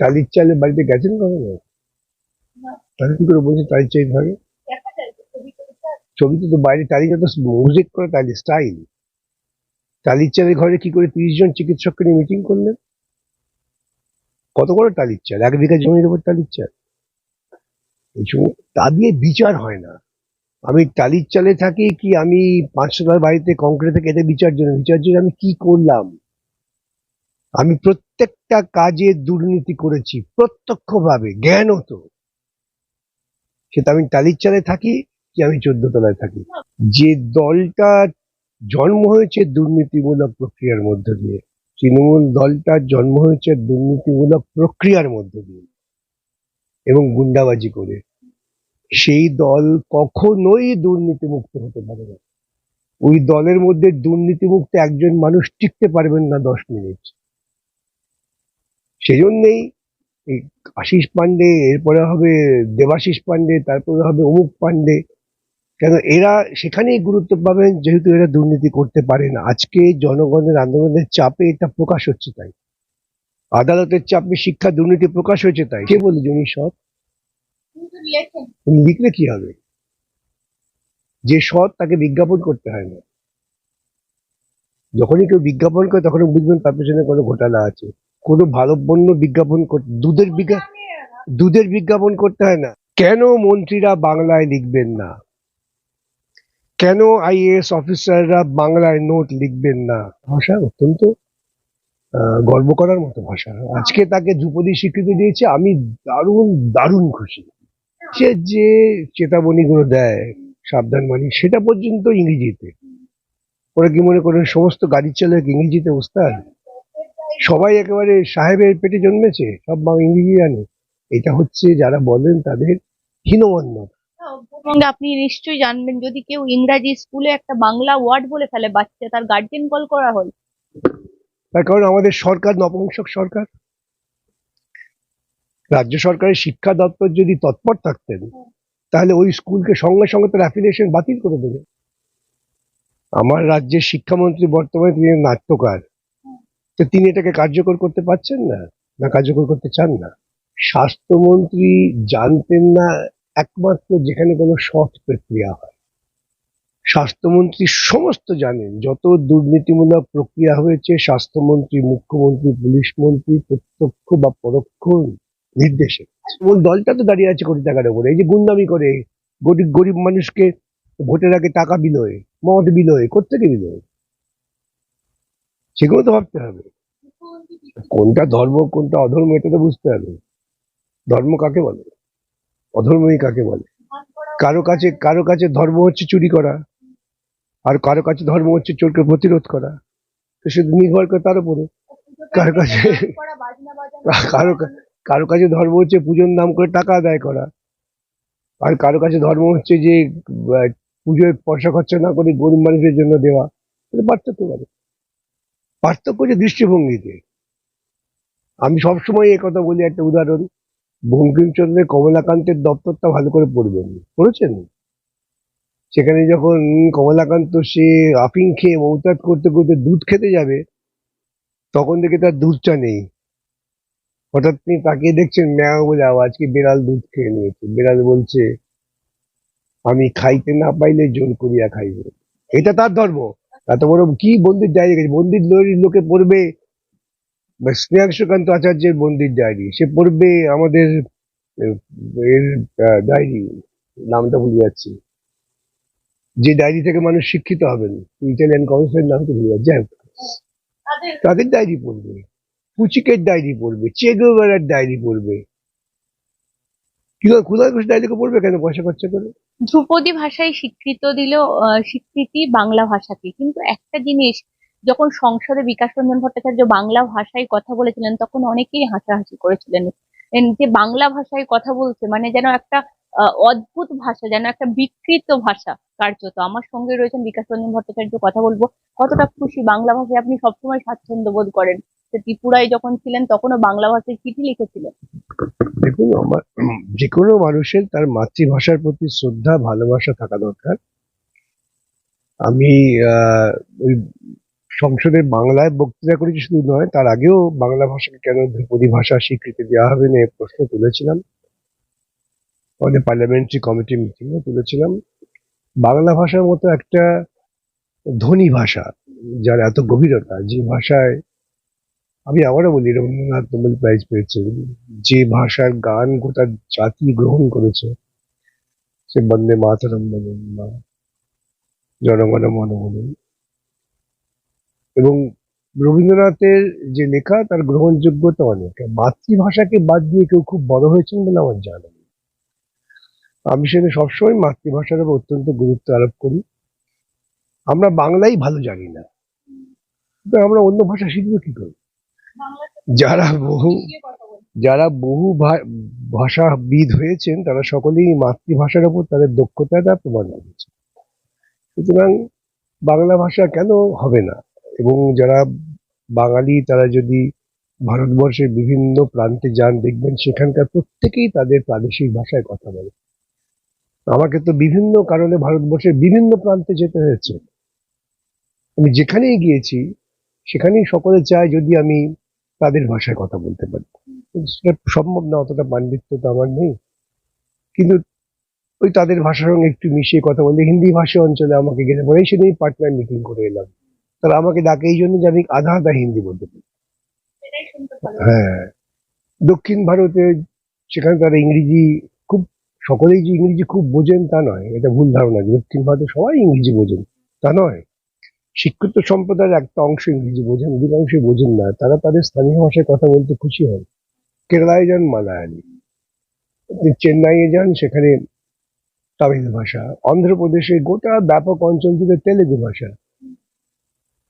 টালির চালে বাড়িতে গেছেন কখনো? না। তাহলে কি করে বলছে টালির চাল তো আছে। ছবিতে তো বাইরে টালি যত মিউজিক করে টালি স্টাইল টালির চালের ঘরে কি করে তিরিশ জন চিকিৎসককে নিয়ে মিটিং করলেন? কত করে টালির চাল? এক বিঘা জমির উপর টালির চাল। এই সময় তা দিয়ে বিচার হয় না। আমি টালির চালে থাকি কি আমি পাঁচশোটার বাড়িতে কংক্রিটে কেটে বিচার জন্য? বিচার জন্য আমি কি করলাম? আমি প্রত্যেকটা কাজে দুর্নীতি করেছি, প্রত্যক্ষভাবে, জ্ঞান হতো। সেটা আমি টালির থাকি, কি আমি চোদ্দ তলায় থাকি। যে দলটা জন্ম হয়েছে দুর্নীতিমূলক প্রক্রিয়ার মধ্য দিয়ে, তৃণমূল দলটার জন্ম হয়েছে দুর্নীতিমূলক প্রক্রিয়ার মধ্য দিয়ে এবং গুন্ডাবাজি করে, সেই দল কখনোই দুর্নীতিমুক্ত হতে পারে না। ওই দলের মধ্যে দুর্নীতিমুক্ত একজন মানুষ টিকতে পারবেন না দশ মিনিট। সেই জন্যেই এই আশিস পান্ডে এরপরে হবে দেবাশিস পান্ডে তারপরে হবে অমুক পান্ডে কেন এরা সেখানেই গুরুত্ব পাবেন যেহেতু এরা দুর্নীতি করতে পারে না। আজকে জনগণের আন্দোলনের চাপে এটা প্রকাশ হচ্ছে তাই। আদালতের চাপে শিক্ষা দুর্নীতি প্রকাশ হয়েছে তাই। কে বলে উনি সৎ? লিখলে কি হবে? যে সৎ তাকে বিজ্ঞাপন করতে হয় না। যখনই কেউ বিজ্ঞাপন করে তখন বুঝবেন তার পেছনে কোনো ঘোটালা আছে। কোনো ভালো পণ্য বিজ্ঞাপন দুধের বিজ্ঞা দুধের বিজ্ঞাপন করতে হয় না। কেন মন্ত্রীরা বাংলায় লিখবেন না? কেন আইএএস অফিসাররা বাংলায় নোট লিখবেন না? ভাষা অত্যন্ত গর্ব করার মতো ভাষা। আজকে তাকে ধ্রুপদী স্বীকৃতি দিয়েছে, আমি দারুণ দারুণ খুশি। সে যে চেতাবনীগুলো দেয়, সাবধান মানি, সেটা পর্যন্ত ইংরেজিতে। ওরা কি মনে করেন, সমস্ত গাড়ির চালক ইংরেজিতে উস্তাদ সবাই একেবারে সাহেবের পেটে জন্মেছে সব ইংরেজি জানে এটা হচ্ছে যারা বলেন তাদের হীনমন্য। পশ্চিমবঙ্গে আপনি নিশ্চয়ই জানবেন যদি কেউ ইংরাজি স্কুলে একটা বাংলা ওয়ার্ড বলে ফেলে বাচ্চা তার গার্জেন কল করা হয়। তার কারণ আমাদের সরকার নপুংসক সরকার। রাজ্য সরকারের শিক্ষা দপ্তর যদি তৎপর থাকতেন তাহলে ওই স্কুলকে সঙ্গে সঙ্গে তার অ্যাফিলিয়েশন বাতিল করে দেবে। আমার রাজ্যের শিক্ষামন্ত্রী বর্তমানে তিনি নাট্যকার। তো তিনি এটাকে কার্যকর করতে পারছেন না না কার্যকর করতে চান না। স্বাস্থ্যমন্ত্রী জানতেন না একমাত্র যেখানে কোনো সৎ প্রক্রিয়া হয়। স্বাস্থ্যমন্ত্রী সমস্ত জানেন, যত দুর্নীতিমূলক প্রক্রিয়া হয়েছে, স্বাস্থ্যমন্ত্রী, মুখ্যমন্ত্রী, পুলিশ মন্ত্রী, প্রত্যক্ষ বা পরোক্ষ নির্দেশে। ওই দলটা তো দাঁড়িয়ে আছে কোটি টাকার উপরে এই যে গুন্ডামি করে, গরিব গরিব মানুষকে ভোটের আগে টাকা বিলোয়, মদ বিলোয় কোথেকে বিলোয়? সেগুলো তো ভাবতে হবে। কোনটা ধর্ম, কোনটা অধর্ম, এটা তো বুঝতে হবে। ধর্ম কাকে বলে? অধর্মই কাকে বলে? কারও কাছে কারও কাছে ধর্ম হচ্ছে চুরি করা, আর কারও কাছে ধর্ম হচ্ছে চোরকে প্রতিরোধ করা। তো শুধু নির্ভর করে তার উপরে। কারও কাছে, কারও কারও কাছে ধর্ম হচ্ছে পুজোর নাম করে টাকা আদায় করা, আর কারও কাছে ধর্ম হচ্ছে যে পুজোয় পয়সা খরচা না করে গরিব মানুষের জন্য দেওয়া। পার্থক্য করে। পার্থক্য যে দৃষ্টিভঙ্গিতে। আমি সবসময় এই কথা বলি একটা উদাহরণ, বঙ্কিমচন্দ্রের কমলাকান্তের দপ্তরটা ভালো করে পড়বেন পড়েছেন? সেখানে যখন কমলাকান্ত সে আফিং খেয়ে মৌতাদ করতে করতে দুধ খেতে যাবে, তখন থেকে তার দুধটা নেই। হঠাৎ তিনি তাকিয়ে দেখছেন, ম্যাও বলে আওয়াজ কি বিড়াল দুধ খেয়ে নিয়েছে। বিড়াল বলছে, আমি খাইতে না পাইলে জোর করিয়া খাইব। এটা তার ধর্ম। এত বড় কি বন্দির ডায়েরি গেছে? বন্দির লরির লোকে পড়বে। স্নেহাংশকান্ত আচার্যের বন্দির ডায়েরি সে পড়বে আমাদের এর ডায়েরি। নামটা ভুলে যাচ্ছি। যে ডায়েরি থেকে মানুষ শিক্ষিত হবেন, ইটালিয়ান কাউন্সিলের নাম তো ভুলে যাচ্ছে। তাদের ডায়েরি পড়বে। পুচিকের ডায়েরি পড়বে। চেগোভারার ডায়েরি পড়বে। কি খুদার ঘোষ ডায়েরিকে পড়বে কেন? পয়সা খরচা করে? ধ্রুপদী ভাষায় স্বীকৃত দিল স্বীকৃতি বাংলা ভাষাকে কিন্তু একটা জিনিস, যখন সংসদে বিকাশ রঞ্জন ভট্টাচার্য বাংলা ভাষায় কথা বলেছিলেন, তখন অনেকেই হাসাহাসি করেছিলেন। যে বাংলা ভাষায় কথা বলছে মানে যেন একটা অদ্ভুত ভাষা, যেন একটা বিকৃত ভাষা কার্যত। আমার সঙ্গে রয়েছেন বিকাশ রঞ্জন ভট্টাচার্য, কথা বলব। কতটা খুশি, বাংলা ভাষায় আপনি সবসময় স্বাচ্ছন্দ্য বোধ করেন। ত্রিপুরায় যখন ছিলেন, তখনও বাংলা ভাষায় চিঠি লিখেছিলেন। দেখুন, আমার যে কোনো মানুষের তার মাতৃভাষার প্রতি শ্রদ্ধা, ভালোবাসা থাকা দরকার। আমি ওই সংসদে বাংলায় বক্তৃতা করেছি শুধু নয়, তার আগেও বাংলা ভাষাকে কেন ধ্রুপদী ভাষা স্বীকৃতি দেওয়া হবে না প্রশ্ন তুলেছিলাম। আমাদের পার্লামেন্টারি কমিটি মিটিংয়ে তুলেছিলাম। বাংলা ভাষার মতো একটা ধ্বনি ভাষা, যার এত গভীরতা, যে ভাষায় আমি আবারও বলি, রবীন্দ্রনাথ নোবেল প্রাইজ পেয়েছেন যে ভাষার গান গোটা জাতি গ্রহণ করেছে, সে বন্দে মাতরম বলুন বা জনগণ মন বলুন এবং রবীন্দ্রনাথের যে লেখা, তার গ্রহণযোগ্যতা অনেক। মাতৃভাষাকে বাদ দিয়ে কেউ খুব বড় হয়েছেন বলে আমার জানা আমি সেটা সবসময় মাতৃভাষার উপর অত্যন্ত গুরুত্ব আরোপ করি। আমরা বাংলাই ভালো জানি না। আমরা অন্য ভাষা শিখব কি করে? যারা বহু যারা বহু ভাষাবিদ হয়েছেন, তারা সকলেই মাতৃভাষার উপর তাদের দক্ষতাটা প্রমাণ করেছে। সুতরাং বাংলা ভাষা কেন হবে না? এবং যারা বাঙালি, তারা যদি ভারতবর্ষের বিভিন্ন প্রান্তে যান, দেখবেন সেখানকার প্রত্যেকেই তাদের প্রাদেশিক ভাষায় কথা বলে। আমাকে তো বিভিন্ন কারণে ভারতবর্ষের বিভিন্ন প্রান্তে যেতে হয়েছে। আমি যেখানেই গিয়েছি, সেখানেই সকলে চায় যদি আমি তাদের ভাষায় কথা বলতে পারি। সেটা সম্ভব না অতটা পাণ্ডিত্য তো আমার নেই। কিন্তু ওই তাদের ভাষার সঙ্গে একটু মিশিয়ে কথা বলি হিন্দি ভাষা অঞ্চলে আমাকে গেলে পরে সেদিনই পার্টনার মিটিং করে এলাম। তারা আমাকে ডাকে এই জন্য যে আমি আধা আধা হিন্দি বলতে পারি। হ্যাঁ। দক্ষিণ ভারতে সেখানে তারা ইংরেজি খুব সকলেই যে ইংরেজি খুব বোঝেন তা নয় এটা ভুল ধারণা। যে দক্ষিণ ভারতে সবাই ইংরেজি বোঝেন তা নয়। শিক্ষিত সম্প্রদায়ের একটা অংশ ইংরেজি বোঝেন অধিকাংশ বোঝেন না। তারা তাদের স্থানীয় ভাষায় কথা বলতে খুশি হন। কেরালায় যান মালায়ালি। আপনি চেন্নাইয়ে যান, সেখানে তামিল ভাষা। অন্ধ্রপ্রদেশে গোটা ব্যাপক অঞ্চল জুড়ে তেলেগু ভাষা।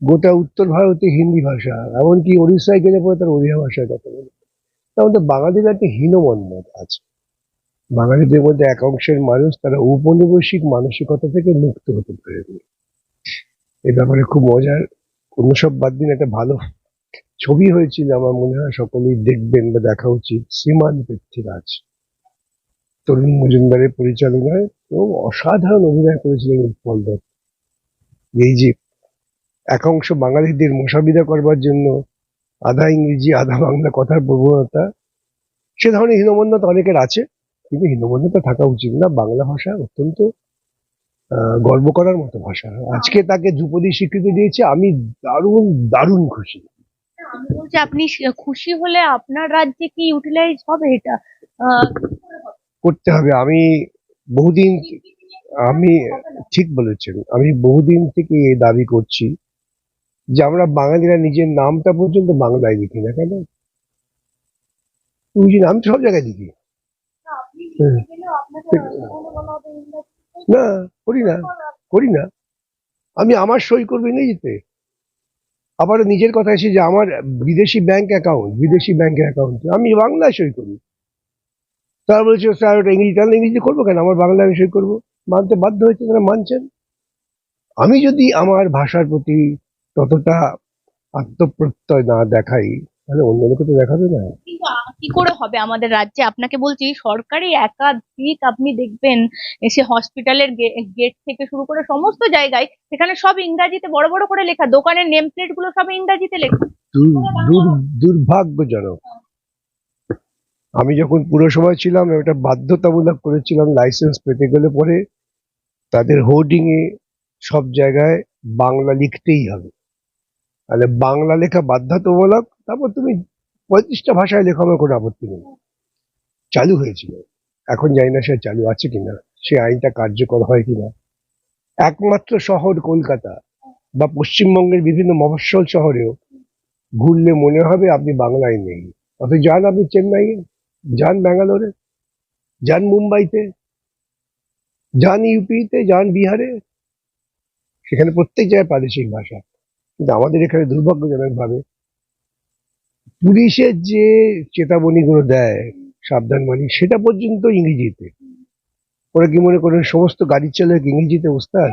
গোটা উত্তর ভারতে হিন্দি ভাষা। এমনকি উড়িষ্যায় গেলে পরে তার ওড়িয়া ভাষায় কথা বলে। তার মধ্যে বাঙালির একটা হীনমন্যত আছে। বাঙালিদের মধ্যে এক অংশের মানুষ তারা ঔপনিবেশিক মানসিকতা থেকে মুক্ত হতে পারেনি এ ব্যাপারে খুব মজার অন্য সব বাদ দিন, একটা ভালো ছবি হয়েছিল আমার মনে হয়, সকলেই দেখবেন বা দেখা উচিত। শ্রীমান পৃথ্বীরাজ। তরুণ মজুমদারের পরিচালনায় এবং অসাধারণ অভিনয় করেছিলেন উৎপল দত্ত। এই যে একাংশ বাঙালিদের মোসাবিদা করবার জন্য আধা ইংরেজি, আধা বাংলা কথার প্রবণতা, সে ধরনের হীনমন্যতা অনেকের আছে। কিন্তু হীনমন্যতা থাকা উচিত না। বাংলা ভাষা অত্যন্ত গর্ব করার মতো ভাষা। আজকে তাকে ধ্রুপদী স্বীকৃতি দিয়েছে আমি দারুণ দারুণ খুশি। আমি বলছি আপনি খুশি হলে আপনার রাজ্যে কি ইউটিলাইজ হবে এটা? করতে হবে। আমি বহুদিন আমি ঠিক বলেছেন আমি বহুদিন থেকে এই দাবি করছি যে আমরা বাঙালিরা নিজের নামটা পর্যন্ত বাংলায় লিখি না কেন? বুঝি না আমি সব জায়গায় লিখি। না, করি না করি না। আমি আমার সই করব ইংরেজিতে। আবার নিজের কথা এসে যে আমার বিদেশি ব্যাংক অ্যাকাউন্ট বিদেশি ব্যাংকের অ্যাকাউন্ট আমি বাংলায় সই করি। তারা বলছে স্যার, ওটা ইংরেজি, তাহলে ইংরেজি করব কেন? আমার বাংলায় আমি সই করব। মানতে বাধ্য হয়েছে তারা, মানছেন। আমি যদি আমার ভাষার প্রতি ততটা আত্মপ্রত্যয় না দেখাই তাহলে অন্য লোকে তো দেখাবে না। কিন্তু আ- কি করে হবে আমাদের রাজ্যে? আপনাকে বলছি সরকারি একাধিক আপনি দেখবেন সে হসপিটালের গেট থেকে শুরু করে সমস্ত জায়গায় সেখানে সব ইংরাজিতে বড় বড় করে লেখা দোকানের নেম প্লেটগুলো সব ইংরাজিতে লেখা। দুর- দুর- দুর্ভাগ্যজনক। আমি যখন পুরসভায় ছিলাম এটা বাধ্যতামূলক করেছিলাম লাইসেন্স পেতে গেলে পরে তাদের হোর্ডিং এ সব জায়গায় বাংলা লিখতেই হবে। তাহলে বাংলা লেখা বাধ্যতামূলক তারপর তুমি পঁয়ত্রিশটা ভাষায় লেখো, আমার কোনো আপত্তি নেই। চালু হয়েছিল। এখন জানি না সে চালু আছে কিনা, সে আইনটা কার্যকর হয় কিনা। একমাত্র শহর কলকাতা বা পশ্চিমবঙ্গের বিভিন্ন মফস্বল শহরেও ঘুরলে মনে হবে আপনি বাংলায় নেই। অথচ যান আপনি চেন্নাইয়ে, যান ব্যাঙ্গালোরে, যান মুম্বাইতে, যান ইউপিতে, যান বিহারে। সেখানে প্রত্যেক জায়গায় প্রাদেশিক ভাষা। কিন্তু আমাদের এখানে দুর্ভাগ্যজনক ভাবে পুলিশের যে চেতাবনীগুলো দেয় সাবধানবাণী সেটা পর্যন্ত ইংরেজিতে। ওরা কি মনে করেন সমস্ত গাড়ির চালক ইংরেজিতে উস্তাদ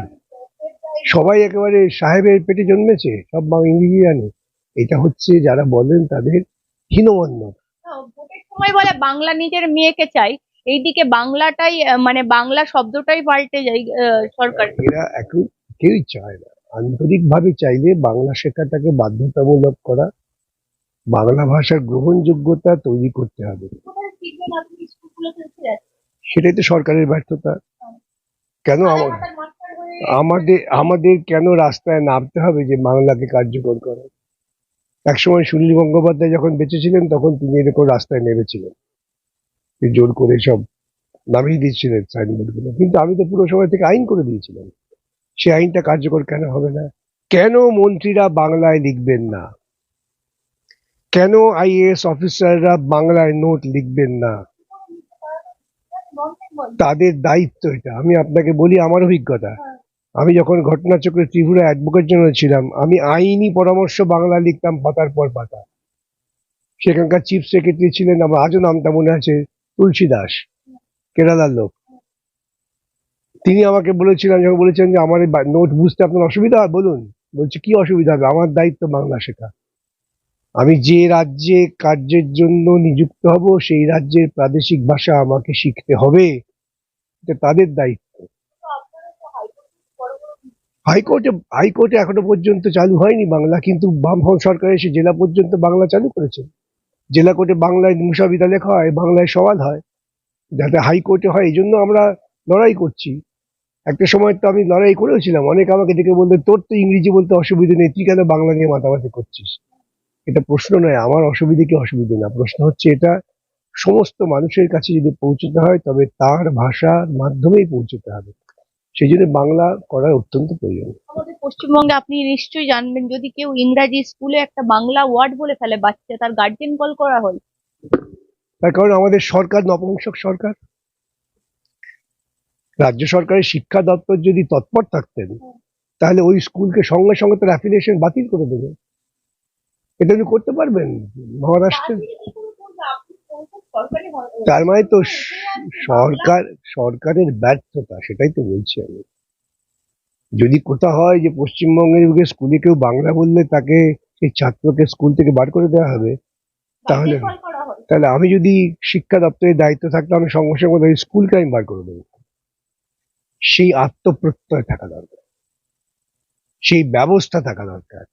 সবাই একেবারে সাহেবের পেটে জন্মেছে সব বাং- ইংরেজি জানে। এটা হচ্ছে যারা বলেন তাদের হীনমন্য। সময় বলে বাংলা নিজের মেয়েকে চাই এইদিকে বাংলাটাই মানে বাংলা শব্দটাই পাল্টে যায় সরকার। এরা এখন কেউই চায় না। আন্তরিকভাবে চাইলে বাংলা শেখাটাকে বাধ্যতামূলক করা বাংলা ভাষার গ্রহণযোগ্যতা তৈরি করতে হবে। সেটাই তো সরকারের ব্যর্থতা। কেন আমাদের আমাদের কেন রাস্তায় নামতে হবে যে বাংলাকে কার্যকর করা? একসময় সুনীল গঙ্গোপাধ্যায় যখন বেঁচে ছিলেন তখন তিনি এরকম রাস্তায় নেমেছিলেন। জোর করে সব নামিয়ে দিচ্ছিলেন সাইনবোর্ডগুলো। কিন্তু আমি তো পুরো সময় থেকে আইন করে দিয়েছিলাম। সেই আইনটা কার্যকর কেন হবে না? কেন মন্ত্রীরা বাংলায় লিখবেন না? কেন আইএএস অফিসাররা বাংলায় নোট লিখবেন না? তাদের দায়িত্ব এটা। আমি আপনাকে বলি আমার অভিজ্ঞতা। আমি যখন ঘটনাচক্রে ত্রিপুরা অ্যাডভোকেট জেনারেল ছিলাম, আমি আইনি পরামর্শ বাংলা লিখতাম পাতার পর পাতা। সেখানকার চিফ সেক্রেটারি ছিলেন আমার, আজও নামটা মনে আছে, তুলসী দাস, কেরালার লোক। তিনি আমাকে বলেছিলেন, যখন বলেছেন যে আমার নোট বুঝতে আপনার অসুবিধা হয়, বলুন। বলছে, কি অসুবিধা হবে? আমার দায়িত্ব বাংলা শেখা। আমি যে রাজ্যে কার্যের জন্য নিযুক্ত হব, সেই রাজ্যের প্রাদেশিক ভাষা আমাকে শিখতে হবে। এটা তাদের দায়িত্ব। হাইকোর্টে হাইকোর্টে এখনও পর্যন্ত চালু হয়নি বাংলা, কিন্তু বামফ্রন্ট সরকার এসে জেলা পর্যন্ত বাংলা চালু করেছে। জেলা কোর্টে বাংলায় মুসাবিদা লেখা হয়, বাংলায় সওয়াল হয়। যাতে হাইকোর্টে হয় এই জন্য আমরা লড়াই করছি। একটা সময় তো আমি লড়াই করেছিলাম অনেকে আমাকে ডেকে বলতে তোর তো ইংরেজি বলতে অসুবিধা নেই, তুই কেন বাংলা নিয়ে মাতামাতি করছিস? এটা প্রশ্ন নয় আমার অসুবিধে কি অসুবিধে না। প্রশ্ন হচ্ছে এটা সমস্ত মানুষের কাছে যদি পৌঁছতে হয় তবে তার ভাষার মাধ্যমেই পৌঁছতে হবে। সেই জন্য বাংলা করা অত্যন্ত প্রয়োজন। আমাদের পশ্চিমবঙ্গে আপনি নিশ্চয়ই জানবেন যদি কেউ ইংরাজি স্কুলে একটা বাংলা ওয়ার্ড বলে ফেলে বাচ্চা তার গার্জেন কল করা হয় তার কারণ আমাদের সরকার নপুংসক সরকার। রাজ্য সরকারের শিক্ষা দপ্তর যদি তৎপর থাকতেন তাহলে ওই স্কুলকে সঙ্গে সঙ্গে তার অ্যাফিলিয়েশন বাতিল করে দেবে। এটা উনি করতে পারবেন? মহারাষ্ট্রে তার মানে তো সরকার সরকারের ব্যর্থতা সেটাই তো বলছি আমি। যদি কোথাও হয় যে পশ্চিমবঙ্গের স্কুলে কেউ বাংলা বললে তাকে সেই ছাত্রকে স্কুল থেকে বার করে দেওয়া হবে তাহলে- তাহলে আমি যদি শিক্ষা দপ্তরের দায়িত্ব থাকলে আমি সঙ্গে সঙ্গে ওই স্কুলকে আমি বার করে দেবো। সেই আত্মপ্রত্যয় থাকা দরকার। সেই ব্যবস্থা থাকা দরকার।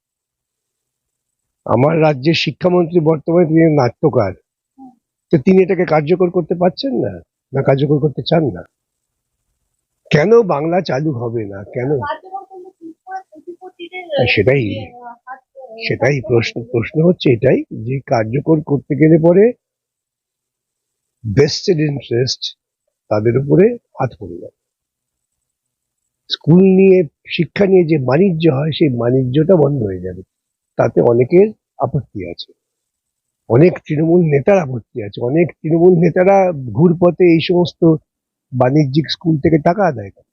আমার রাজ্যের শিক্ষামন্ত্রী বর্তমানে তিনি নাট্যকার। তো তিনি এটাকে কার্যকর করতে পারছেন না? না কার্যকর করতে চান না? কেন বাংলা চালু হবে না? কেন? সেটাই সেটাই প্রশ্ন প্রশ্ন হচ্ছে এটাই যে কার্যকর করতে গেলে পরে বেস্টেড ইন্টারেস্ট তাদের উপরে হাত পড়ে যাবে। স্কুল নিয়ে, শিক্ষা নিয়ে যে বাণিজ্য হয়, সেই বাণিজ্যটা বন্ধ হয়ে যাবে। তাতে অনেকের আপত্তি আছে। অনেক তৃণমূল নেতার আপত্তি আছে। অনেক তৃণমূল নেতারা ঘুরপথে এই সমস্ত বাণিজ্যিক স্কুল থেকে টাকা আদায় করে।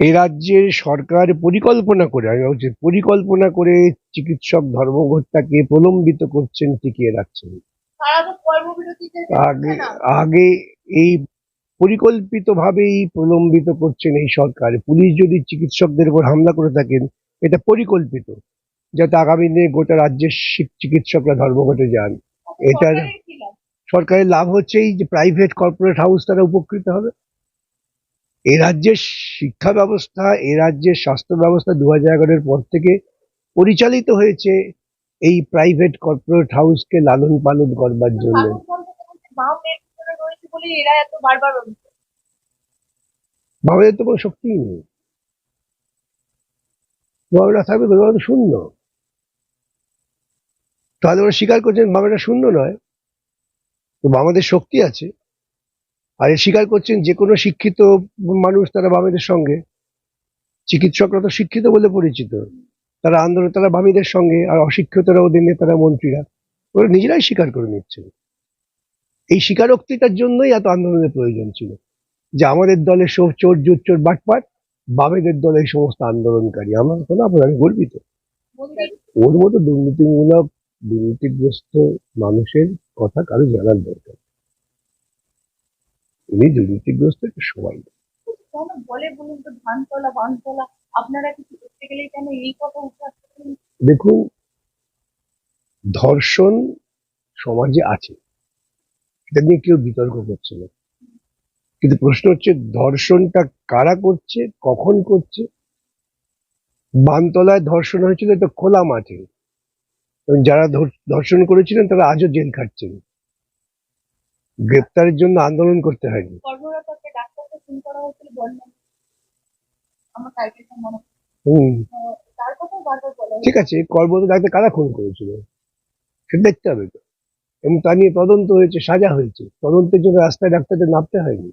এই রাজ্যের সরকার পরিকল্পনা করে আমি বলছি পরিকল্পনা করে চিকিৎসক ধর্মঘটটাকে প্রলম্বিত করছেন টিকিয়ে রাখছেন। আগে আগে এই পরিকল্পিত ভাবেই প্রলম্বিত করছেন এই সরকার। পুলিশ যদি চিকিৎসকদের উপর হামলা করে থাকেন এটা পরিকল্পিত। যাতে আগামী দিনে গোটা রাজ্যের চিকিৎসকরা ধর্মঘটে যান। এটার- সরকারের লাভ? হচ্ছে এই যে প্রাইভেট কর্পোরেট হাউস তারা উপকৃত হবে। এ রাজ্যের শিক্ষা ব্যবস্থা এ রাজ্যের স্বাস্থ্য ব্যবস্থা দু হাজার পর থেকে পরিচালিত হয়েছে এই প্রাইভেট কর্পোরেট হাউসকে লালন পালন করবার জন্য। বাবাদের তো কোনো শক্তিই নেই। বাবারা থাকবে বাবা শূন্য। তাহলে ওরা স্বীকার করছেন বাবারা শূন্য নয়। তো বাবাদের শক্তি আছে। আর এ স্বীকার করছেন যে কোনো শিক্ষিত মানুষ তারা বামেদের সঙ্গে, চিকিৎসকরা তো শিক্ষিত বলে পরিচিত। তারা আন্দোলন, তারা বামীদের সঙ্গে আর অশিক্ষিতরা ওদের নেতারা মন্ত্রীরা। ওরা নিজেরাই স্বীকার করে নিচ্ছেন এই স্বীকারোক্তিটার জন্যই এত আন্দোলনের প্রয়োজন ছিল। যে আমাদের দলে সব চোর জোর চোর, বাটপাট বামেদের দলে এই সমস্ত আন্দোলনকারী। আমার কোনো আমি গর্বিত। ওর মতো দুর্নীতিমূলক দুর্নীতিগ্রস্ত মানুষের কথা কারও জানার দরকার উনি দুর্নীতিগ্রস্ত সবাই দেখুন ধর্ষণ সমাজে আছে। এটা নিয়ে কেউ বিতর্ক করছে না। কিন্তু প্রশ্ন হচ্ছে ধর্ষণটা কারা করছে কখন করছে? বানতলায় ধর্ষণ হয়েছিল এটা খোলা মাঠে। এবং যারা ধর্ষণ করেছিলেন তারা আজও জেল খাটছেন। গ্রেপ্তারের জন্য আন্দোলন করতে হয়নি। ঠিক আছে কর্মরত ডাক্তার কারা খুন করেছিল? সেটা দেখতে হবে তো। এবং তা নিয়ে তদন্ত হয়েছে সাজা হয়েছে। তদন্তের জন্য রাস্তায় ডাক্তারদের নামতে হয়নি।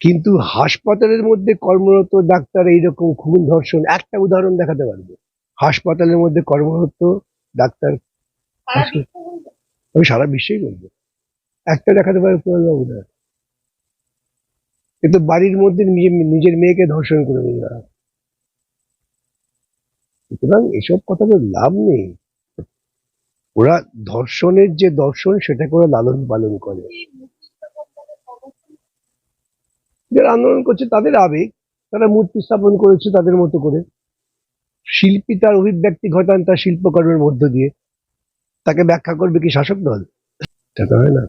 কিন্তু হাসপাতালের মধ্যে কর্মরত ডাক্তার এইরকম খুন ধর্ষণ একটা উদাহরণ দেখাতে পারবে। হাসপাতালের মধ্যে কর্মরত ডাক্তার। আমি সারা বিশ্বেই বলব। একটা দেখাতে পারে বাবু না কিন্তু বাড়ির মধ্যে নিজে- নিজের মেয়েকে ধর্ষণ করে নিয়ে যাওয়া সুতরাং এসব কথা তো লাভ নেই। ওরা ধর্ষণের যে দর্শন সেটা করে লালন পালন করে। যারা আন্দোলন করছে তাদের আবেগ তারা মূর্তি স্থাপন করেছে তাদের মতো করে। শিল্পী তার অভিব্যক্তি ঘটান তার শিল্পকর্মের মধ্য দিয়ে তাকে ব্যাখ্যা করবে কি শাসক দল? সেটা হয় না।